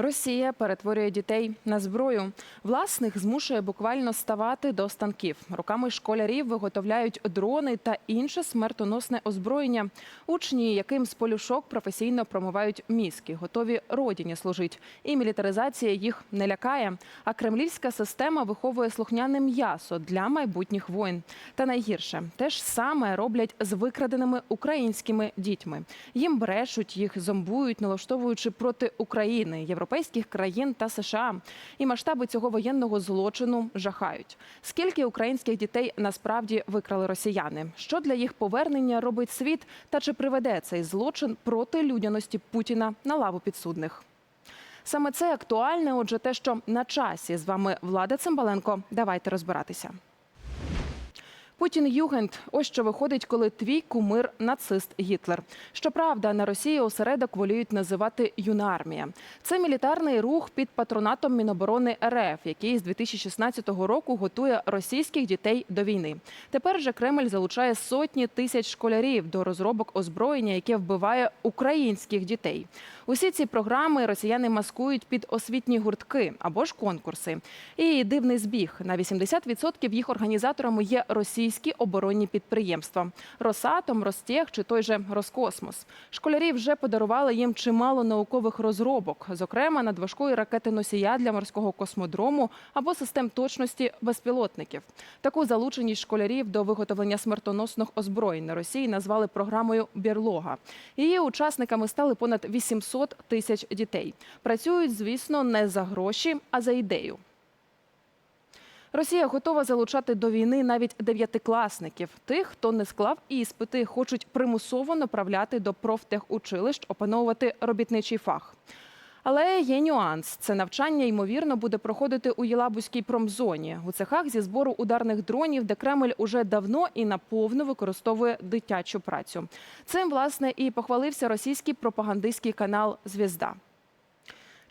Росія перетворює дітей на зброю. Власних змушує буквально ставати до станків. Руками школярів виготовляють дрони та інше смертоносне озброєння. Учні, яким з полюшок професійно промивають мізки, готові родині служить. І мілітаризація їх не лякає. А кремлівська система виховує слухняне м'ясо для майбутніх воїн. Та найгірше те ж саме роблять з викраденими українськими дітьми. Їм брешуть, їх зомбують, налаштовуючи проти України, європейських країн та США. І масштаби цього воєнного злочину жахають. Скільки українських дітей насправді викрали росіяни? Що для їх повернення робить світ? Та чи приведе цей злочин проти людяності Путіна на лаву підсудних? Саме це актуальне. Отже, те, що на часі з вами Влада Цимбаленко. Давайте розбиратися. Путін Югент. Ось що виходить, коли твій кумир нацист Гітлер. Щоправда, на Росії осередок воліють називати юнармія. Це мілітарний рух під патронатом Міноборони РФ, який з 2016 року готує російських дітей до війни. Тепер же Кремль залучає сотні тисяч школярів до розробок озброєння, яке вбиває українських дітей. Усі ці програми росіяни маскують під освітні гуртки або ж конкурси. І дивний збіг на 80% їх організаторами є російські оборонні підприємства: Росатом, Ростех чи той же Роскосмос. Школярі вже подарували їм чимало наукових розробок, зокрема надважкої ракети носія для морського космодрому або систем точності безпілотників. Таку залученість школярів до виготовлення смертоносних озброєнь на Росії назвали програмою Бірлога. Її учасниками стали понад 800 тисяч дітей. Працюють, звісно, не за гроші, а за ідею. Росія готова залучати до війни навіть дев'ятикласників. Тих, хто не склав іспити, хочуть примусово направляти до профтехучилищ, опановувати робітничий фах. Але є нюанс. Це навчання ймовірно буде проходити у Єлабузькій промзоні у цехах зі збору ударних дронів, де Кремль уже давно і наповну використовує дитячу працю. Цим власне і похвалився російський пропагандистський канал Звізда.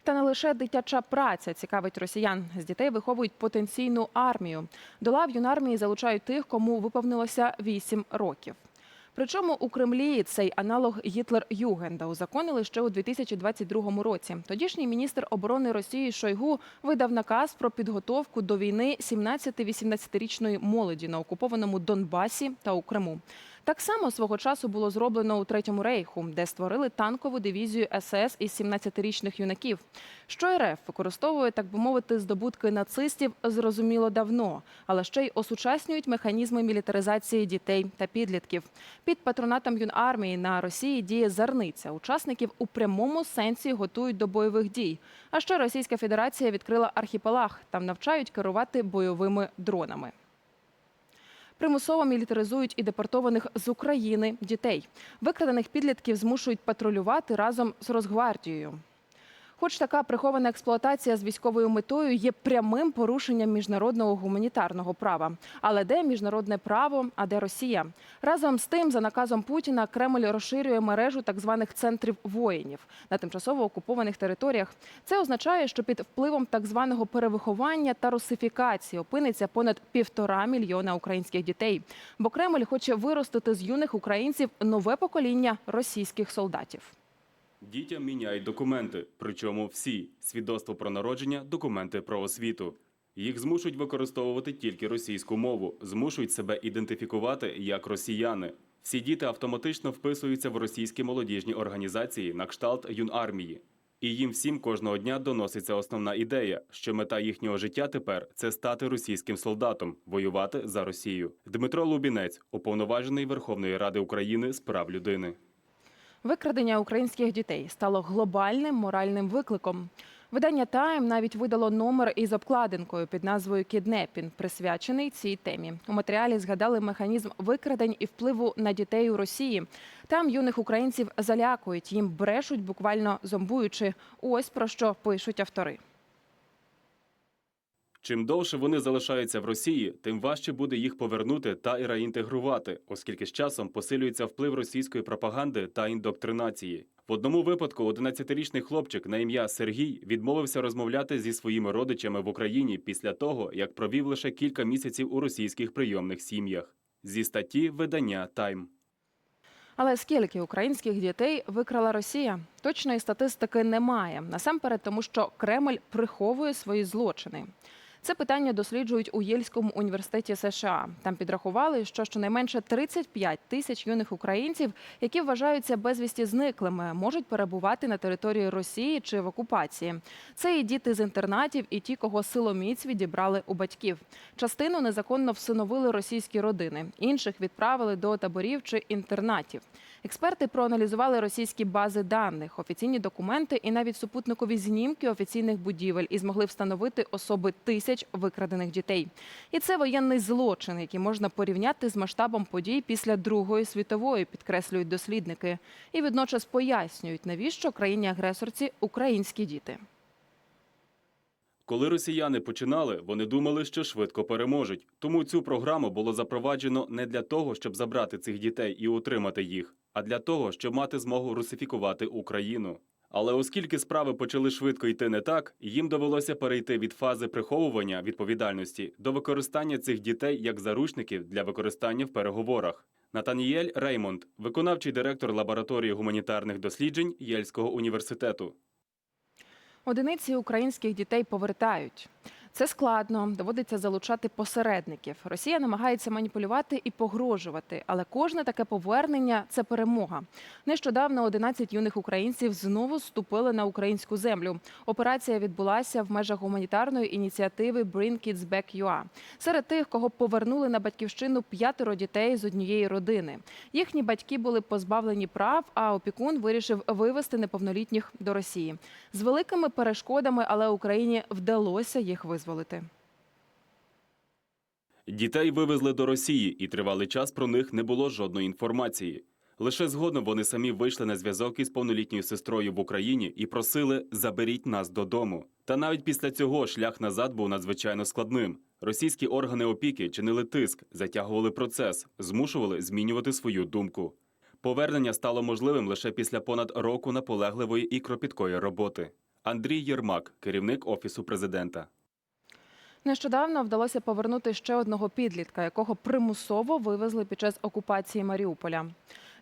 Та не лише дитяча праця цікавить росіян. З дітей виховують потенційну армію. До лав юнармії залучають тих, кому виповнилося 8 років. Причому у Кремлі цей аналог Гітлер-Югенда узаконили ще у 2022 році. Тодішній міністр оборони Росії Шойгу видав наказ про підготовку до війни 17-18-річної молоді на окупованому Донбасі та у Криму. Так само свого часу було зроблено у третьому рейху, де створили танкову дивізію СС із 17-річних юнаків. Що РФ використовує, так би мовити, здобутки нацистів, зрозуміло давно, але ще й осучаснюють механізми мілітаризації дітей та підлітків. Під патронатом юнармії на Росії діє зарниця. Учасників у прямому сенсі готують до бойових дій. А ще Російська Федерація відкрила архіпелаг. Там навчають керувати бойовими дронами. Примусово мілітаризують і депортованих з України дітей. Викрадених підлітків змушують патрулювати разом з Росгвардією. Хоч така прихована експлуатація з військовою метою є прямим порушенням міжнародного гуманітарного права. Але де міжнародне право, а де Росія? Разом з тим, за наказом Путіна, Кремль розширює мережу так званих центрів воїнів на тимчасово окупованих територіях. Це означає, що під впливом так званого перевиховання та русифікації опиниться понад півтора мільйона українських дітей. Бо Кремль хоче виростити з юних українців нове покоління російських солдатів. Дітям міняють документи, причому всі свідоцтво про народження, документи про освіту. Їх змушують використовувати тільки російську мову, змушують себе ідентифікувати як росіяни. Всі діти автоматично вписуються в російські молодіжні організації на кшталт юнармії. І їм всім кожного дня доноситься основна ідея, що мета їхнього життя тепер це стати російським солдатом, воювати за Росію. Дмитро Лубінець, уповноважений Верховної Ради України з прав людини. Викрадення українських дітей стало глобальним моральним викликом. Видання Тайм навіть видало номер із обкладинкою під назвою Кіднепін, присвячений цій темі. У матеріалі згадали механізм викрадень і впливу на дітей у Росії. Там юних українців залякують, їм брешуть, буквально зомбуючи. Ось про що пишуть автори. Чим довше вони залишаються в Росії, тим важче буде їх повернути та і реінтегрувати, оскільки з часом посилюється вплив російської пропаганди та індоктринації. В одному випадку 11-річний хлопчик на ім'я Сергій відмовився розмовляти зі своїми родичами в Україні після того, як провів лише кілька місяців у російських прийомних сім'ях. Зі статті видання Тайм. Але скільки українських дітей викрала Росія? Точної статистики немає. Насамперед, тому що Кремль приховує свої злочини. Це питання досліджують у Єльському університеті США. Там підрахували, що щонайменше 35 тисяч юних українців, які вважаються безвісті зниклими, можуть перебувати на території Росії чи в окупації. Це і діти з інтернатів, і ті, кого силоміць відібрали у батьків. Частину незаконно всиновили російські родини, інших відправили до таборів чи інтернатів. Експерти проаналізували російські бази даних, офіційні документи і навіть супутникові знімки офіційних будівель і змогли встановити особи тисяч викрадених дітей. І це воєнний злочин, який можна порівняти з масштабом подій після Другої світової, підкреслюють дослідники, і водночас пояснюють, навіщо країні-агресорці українські діти. Коли росіяни починали, вони думали, що швидко переможуть. Тому цю програму було запроваджено не для того, щоб забрати цих дітей і утримати їх, а для того, щоб мати змогу русифікувати Україну. Але оскільки справи почали швидко йти не так, їм довелося перейти від фази приховування відповідальності до використання цих дітей як заручників для використання в переговорах. Натаніель Реймонд, виконавчий директор лабораторії гуманітарних досліджень Єльського університету. Одиниці українських дітей повертають. Це складно, доводиться залучати посередників. Росія намагається маніпулювати і погрожувати, але кожне таке повернення це перемога. Нещодавно 11 юних українців знову вступили на українську землю. Операція відбулася в межах гуманітарної ініціативи Bring Kids Back UA. Серед тих, кого повернули на батьківщину п'ятеро дітей з однієї родини. Їхні батьки були позбавлені прав, а опікун вирішив вивезти неповнолітніх до Росії. З великими перешкодами, але Україні вдалося їх визволити. Дітей вивезли до Росії, і тривалий час про них не було жодної інформації. Лише згодом вони самі вийшли на зв'язок із повнолітньою сестрою в Україні і просили заберіть нас додому. Та навіть після цього шлях назад був надзвичайно складним. Російські органи опіки чинили тиск, затягували процес, змушували змінювати свою думку. Повернення стало можливим лише після понад року наполегливої і кропіткої роботи. Андрій Єрмак, керівник офісу президента. Нещодавно вдалося повернути ще одного підлітка, якого примусово вивезли під час окупації Маріуполя.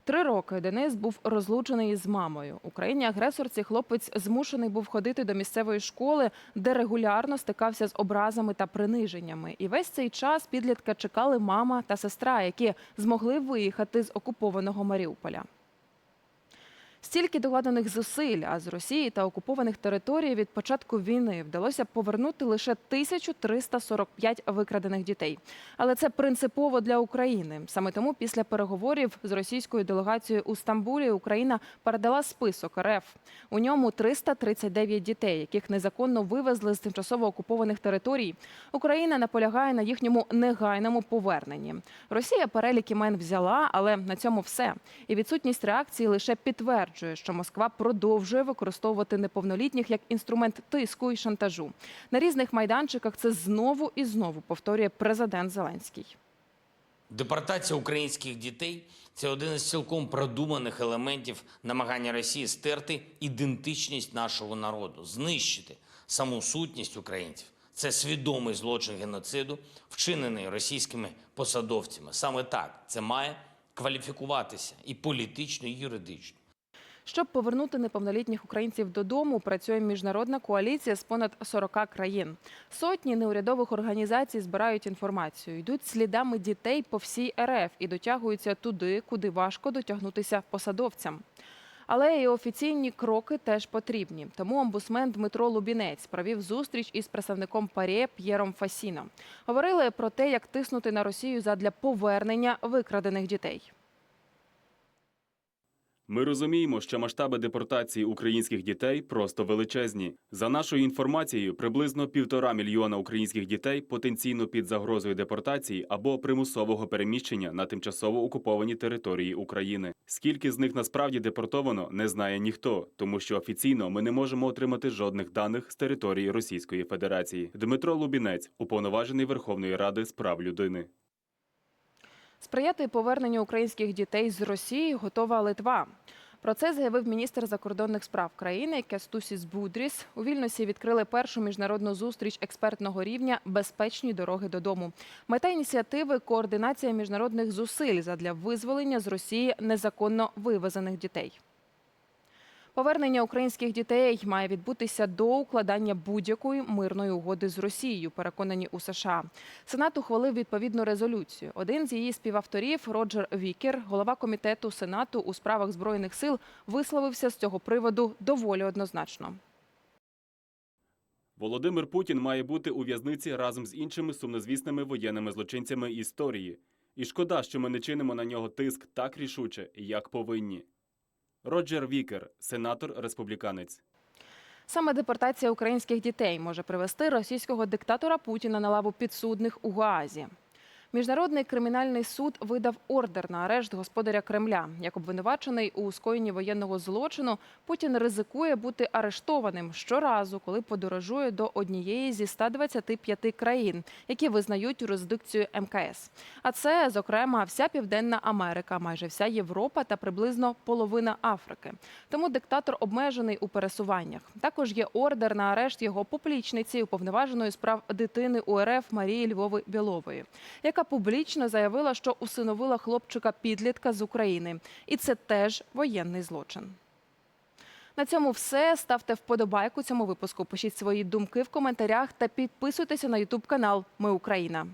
Три роки Денис був розлучений із мамою. Україні агресорці хлопець змушений був ходити до місцевої школи, де регулярно стикався з образами та приниженнями. І весь цей час підлітка чекали мама та сестра, які змогли виїхати з окупованого Маріуполя. Стільки докладених зусиль, а з Росії та окупованих територій від початку війни вдалося повернути лише 1345 викрадених дітей. Але це принципово для України. Саме тому після переговорів з російською делегацією у Стамбулі Україна передала список РФ. У ньому 339 дітей, яких незаконно вивезли з тимчасово окупованих територій. Україна наполягає на їхньому негайному поверненні. Росія перелік імен взяла, але на цьому все. І відсутність реакції лише підтверджує, що Москва продовжує використовувати неповнолітніх як інструмент тиску і шантажу. На різних майданчиках це знову і знову повторює президент Зеленський. Депортація українських дітей це один із цілком продуманих елементів намагання Росії стерти ідентичність нашого народу, знищити саму сутність українців. Це свідомий злочин геноциду, вчинений російськими посадовцями. Саме так це має кваліфікуватися і політично, і юридично. Щоб повернути неповнолітніх українців додому, працює міжнародна коаліція з понад 40 країн. Сотні неурядових організацій збирають інформацію, йдуть слідами дітей по всій РФ і дотягуються туди, куди важко дотягнутися посадовцям. Але і офіційні кроки теж потрібні. Тому омбусмен Дмитро Лубінець провів зустріч із представником ПАРЄ П'єром Фасіно. Говорили про те, як тиснути на Росію задля повернення викрадених дітей. Ми розуміємо, що масштаби депортації українських дітей просто величезні. За нашою інформацією, приблизно півтора мільйона українських дітей потенційно під загрозою депортації або примусового переміщення на тимчасово окуповані території України. Скільки з них насправді депортовано, не знає ніхто, тому що офіційно ми не можемо отримати жодних даних з території Російської Федерації. Дмитро Лубінець, уповноважений Верховної Ради з прав людини. Сприяти поверненню українських дітей з Росії готова Литва. Про це заявив міністр закордонних справ країни Кестусіс Будріс. У вільносі відкрили першу міжнародну зустріч експертного рівня Безпечні дороги додому. Мета ініціативи координація міжнародних зусиль задля визволення з Росії незаконно вивезених дітей. Повернення українських дітей має відбутися до укладання будь-якої мирної угоди з Росією, переконані у США. Сенат ухвалив відповідну резолюцію. Один з її співавторів, Роджер Вікер, голова комітету Сенату у справах збройних сил, висловився з цього приводу доволі однозначно. Володимир Путін має бути у в'язниці разом з іншими сумнозвісними воєнними злочинцями історії. І шкода, що ми не чинимо на нього тиск так рішуче, як повинні. Роджер Вікер, сенатор республіканець. Саме депортація українських дітей може привести російського диктатора Путіна на лаву підсудних у Гаазі. Міжнародний кримінальний суд видав ордер на арешт господаря Кремля. Як обвинувачений у скоєнні воєнного злочину, Путін ризикує бути арештованим щоразу, коли подорожує до однієї зі 125 країн, які визнають юрисдикцію МКС. А це, зокрема, вся Південна Америка, майже вся Європа та приблизно половина Африки. Тому диктатор обмежений у пересуваннях. Також є ордер на арешт його поплічниці, уповноваженої з прав дитини УРФ Марії Львови Білової, яка публічно заявила, що усиновила хлопчика підлітка з України, і це теж воєнний злочин. На цьому все. Ставте вподобайку цьому випуску. Пишіть свої думки в коментарях та підписуйтеся на Ютуб канал Ми Україна.